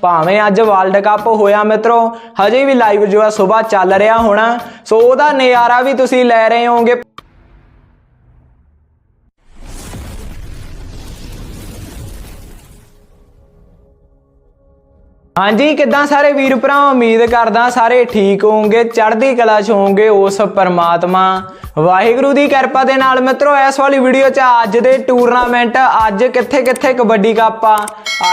ਭਾਵੇਂ ਅੱਜ world cup ਹੋਇਆ ਮਿੱਤਰੋ, ਹਜੇ ਵੀ ਲਾਈਵ ਜੋ ਹੈ ਸਵੇਰ ਚੱਲ ਰਿਹਾ ਹੋਣਾ। ਸੋ ਉਹਦਾ ਨਜ਼ਾਰਾ ਵੀ ਤੁਸੀਂ ਲੈ ਰਹੇ ਹੋਵੋਗੇ। ਹਾਂਜੀ, ਕਿੱਦਾਂ ਸਾਰੇ ਵੀਰ ਭਰਾ ਉਮੀਦ ਕਰਦਾ ਸਾਰੇ ਠੀਕ ਹੋਵੋਗੇ, ਚੜ੍ਹਦੀ ਕਲਾ ਚ ਹੋਵੋਗੇ ਉਸ ਪਰਮਾਤਮਾ। ਵਾਹਿਗੁਰੂ ਦੀ ਕਿਰਪਾ ਦੇ ਨਾਲ ਮਿੱਤਰੋ, ਇਸ ਵਾਲੀ ਵੀਡੀਓ 'ਚ ਅੱਜ ਦੇ ਟੂਰਨਾਮੈਂਟ ਅੱਜ ਕਿੱਥੇ ਕਿੱਥੇ ਕਬੱਡੀ ਕੱਪ ਆ,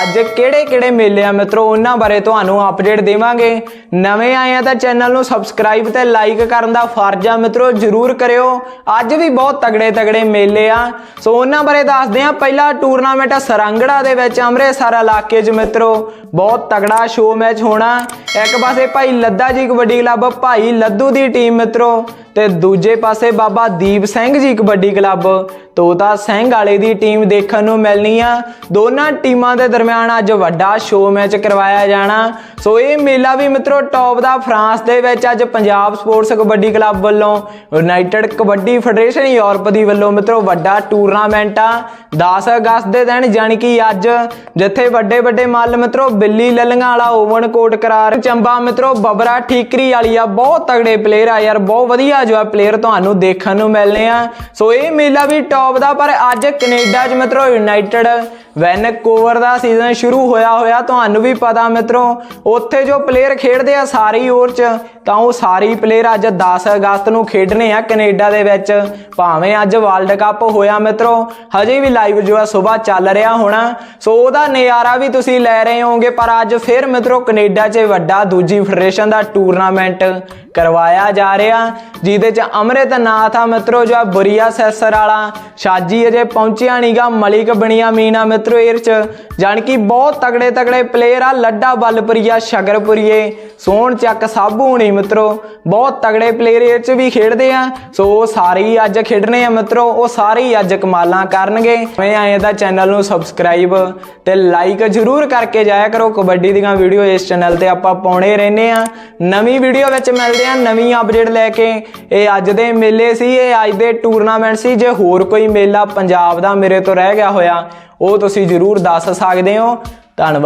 ਅੱਜ ਕਿਹੜੇ ਕਿਹੜੇ ਮੇਲੇ ਆ ਮਿੱਤਰੋ, ਉਹਨਾਂ ਬਾਰੇ ਤੁਹਾਨੂੰ ਅਪਡੇਟ ਦੇਵਾਂਗੇ। ਨਵੇਂ ਆਏ ਆ ਤਾਂ ਚੈਨਲ ਨੂੰ ਸਬਸਕ੍ਰਾਈਬ ਤੇ ਲਾਈਕ ਕਰਨ ਦਾ ਫਰਜ਼ ਆ ਮਿੱਤਰੋ, ਜਰੂਰ ਕਰਿਓ। ਅੱਜ ਵੀ ਬਹੁਤ ਤਗੜੇ ਤਗੜੇ ਮੇਲੇ ਆ। ਸੋ ਉਹਨਾਂ ਬਾਰੇ ਦੱਸਦੇ ਆ, ਪਹਿਲਾ ਟੂਰਨਾਮੈਂਟ ਸਰੰਗੜਾ ਦੇ ਵਿੱਚ ਅੰਮ੍ਰਿਤਸਰ ਇਲਾਕੇ 'ਚ ਮਿੱਤਰੋ, ਬਹੁਤ ਤਗੜਾ ਸ਼ੋਅ ਮੈਚ ਹੋਣਾ। ਇੱਕ ਪਾਸੇ ਭਾਈ ਲੱਦਾ ਜੀ ਕਬੱਡੀ ਕਲੱਬ ਭਾਈ ਲੱਦੂ ਦੀ ਟੀਮ ਮਿੱਤਰੋ। ਤੇ ਦੂਜੇ ਪਾਸੇ ਬਾਬਾ ਦੀਪ ਸਿੰਘ ਜੀ ਕਬੱਡੀ ਕਲੱਬ। ਤੋਤਾ ਸਿੰਘ ਵਾਲੇ ਦੀ ਟੀਮ ਦੇਖਣ ਨੂੰ ਮਿਲਣੀ ਆ। ਦੋਨਾਂ ਟੀਮਾਂ ਦੇ ਦਰਮਿਆਨ ਅੱਜ ਵੱਡਾ ਸ਼ੋਅ ਮੈਚ ਕਰਵਾਇਆ ਜਾਣਾ। ਸੋ ਇਹ ਮੇਲਾ ਵੀ ਮਿੱਤਰੋ ਟੌਪ ਦਾ ਫਰਾਂਸ ਦੇ ਵਿੱਚ ਅੱਜ ਪੰਜਾਬ ਸਪੋਰਟਸ ਕਬੱਡੀ ਕਲੱਬ ਵੱਲੋਂ ਯੂਨਾਈਟਿਡ ਕਬੱਡੀ ਫੈਡਰੇਸ਼ਨ ਯੂਰਪ ਦੀ ਵੱਲੋਂ ਮਿੱਤਰੋ ਵੱਡਾ ਟੂਰਨਾਮੈਂਟ ਆ। 10 ਅਗਸਤ ਦੇ ਦਿਨ ਜਾਣੀ ਕਿ ਅੱਜ ਜਿੱਥੇ ਵੱਡੇ ਵੱਡੇ ਮੱਲ ਮਿੱਤਰੋ ਬਿੱਲੀ ਲੱਲੀਆਂ ਵਾਲਾ ਓਵਨ ਕੋਟ ਕਰਾਰ ਚੰਬਾ ਮਿੱਤਰੋ ਬਬਰਾ ਠੀਕਰੀ ਵਾਲੀ ਆ। ਬਹੁਤ ਤਗੜੇ ਪਲੇਅਰ ਆ ਯਾਰ, ਬਹੁਤ ਵਧੀਆ ਜੋ ਆ ਪਲੇਅਰ ਤੁਹਾਨੂੰ ਦੇਖਣ ਨੂੰ ਮਿਲਨੇ ਆ। ਸੋ ਇਹ ਮੇਲਾ ਵੀ ਟੌਪ ਦਾ, ਪਰ ਅੱਜ ਕੈਨੇਡਾ 'ਚ ਮਿੱਤਰੋ ਯੂਨਾਈਟਿਡ ਵੈਨਕੂਵਰ ਦਾ ਸੀਜ਼ਨ ਸ਼ੁਰੂ ਹੋਇਆ ਹੋਇਆ, ਤੁਹਾਨੂੰ ਵੀ ਪਤਾ ਮਿੱਤਰੋ। ਉੱਥੇ ਜੋ ਪਲੇਅਰ ਖੇਡਦੇ ਆ, ਸਾਰੀ ਓਵਰ 'ਚ ਤਾਂ ਉਹ ਸਾਰੀ ਪਲੇਅਰ ਅੱਜ 10 ਅਗਸਤ ਨੂੰ ਖੇਡਣੇ ਆ ਕੈਨੇਡਾ ਦੇ ਵਿੱਚ। ਭਾਵੇਂ ਅੱਜ ਵਰਲਡ ਕੱਪ ਹੋਇਆ ਮਿੱਤਰੋ, ਹਜੇ ਵੀ ਲਾਈਵ ਜੋ ਆ ਸਵੇਰ ਚੱਲ ਰਿਹਾ ਹੋਣਾ। ਸੋ ਉਹਦਾ ਨਜ਼ਾਰਾ ਵੀ ਤੁਸੀਂ ਲੈ ਰਹੇ ਹੋਵੋਗੇ, ਪਰ ਅੱਜ ਫਿਰ ਮਿੱਤਰੋ ਕੈਨੇਡਾ 'ਚ ਵੱਡਾ ਦੂਜੀ ਫੈਡਰੇਸ਼ਨ ਦਾ ਟੂਰਨਾਮੈਂਟ ਕਰਵਾਇਆ ਜਾ ਰਿਹਾ। ਜਿਹਦੇ 'ਚ ਅੰਮ੍ਰਿਤ ਨਾਥ ਆ ਮਿੱਤਰੋ, ਜੋ ਬੁਰੀਆ ਸੈਸਰ ਵਾਲਾ। ਸ਼ਾਜੀ ਅਜੇ ਪਹੁੰਚਿਆ ਨਹੀਂਗਾ ਮਲਿਕ ਬਣਿਆ ਮੀਨਾ ਮਿੱਤਰੋ ਇਹ 'ਚ। ਜਾਣ ਕਿ ਬਹੁਤ ਤਗੜੇ ਤਗੜੇ ਪਲੇਅਰ ਆ, ਲੱਡਾ ਬਲਪੁਰੀਆ, ਸ਼ਗਰਪੁਰੀਏ, ਸੋਹਣ ਚੱਕ, ਸਾਬੂ ਹੋਣੀ ਮਿੱਤਰੋ, ਬਹੁਤ ਤਗੜੇ ਪਲੇਅਰ ਇਹ 'ਚ ਵੀ ਖੇਡਦੇ ਆ। ਸੋ ਸਾਰੇ ਹੀ ਅੱਜ ਖੇਡਣੇ ਆ ਮਿੱਤਰੋ, ਉਹ ਸਾਰੇ ਹੀ ਅੱਜ ਕਮਾਲਾਂ ਕਰਨਗੇ। ਮੈਂ ਆਏ ਤਾਂ ਚੈਨਲ ਨੂੰ ਸਬਸਕ੍ਰਾਈਬ ਤੇ ਲਾਈਕ ਜਰੂਰ ਕਰਕੇ ਜਾਇਆ ਕਰੋ। ਕਬੱਡੀ ਦੀਆਂ ਵੀਡੀਓ ਇਸ ਚੈਨਲ ਤੇ ਆਪਾਂ ਪਾਉਣੇ ਰਹਿੰਦੇ ਆ। ਨਵੀਂ ਵੀਡੀਓ ਵਿੱਚ ਮਿਲਦੇ ਆ, ਨਵੀਂ ਅਪਡੇਟ ਲੈ ਕੇ। ਇਹ ਅੱਜ ਦੇ ਮੇਲੇ ਸੀ, ਇਹ ਅੱਜ ਦੇ ਟੂਰਨਾਮੈਂਟ ਸੀ। ਜੇ ਹੋਰ ਕੋਈ ਮੇਲਾ ਪੰਜਾਬ ਦਾ ਮੇਰੇ ਤੋਂ ਰਹਿ ਗਿਆ ਹੋਇਆ, ਉਹ ਤੁਸੀਂ ਜਰੂਰ ਦੱਸ ਸਕਦੇ ਹੋ। ਧੰਨਵਾਦ।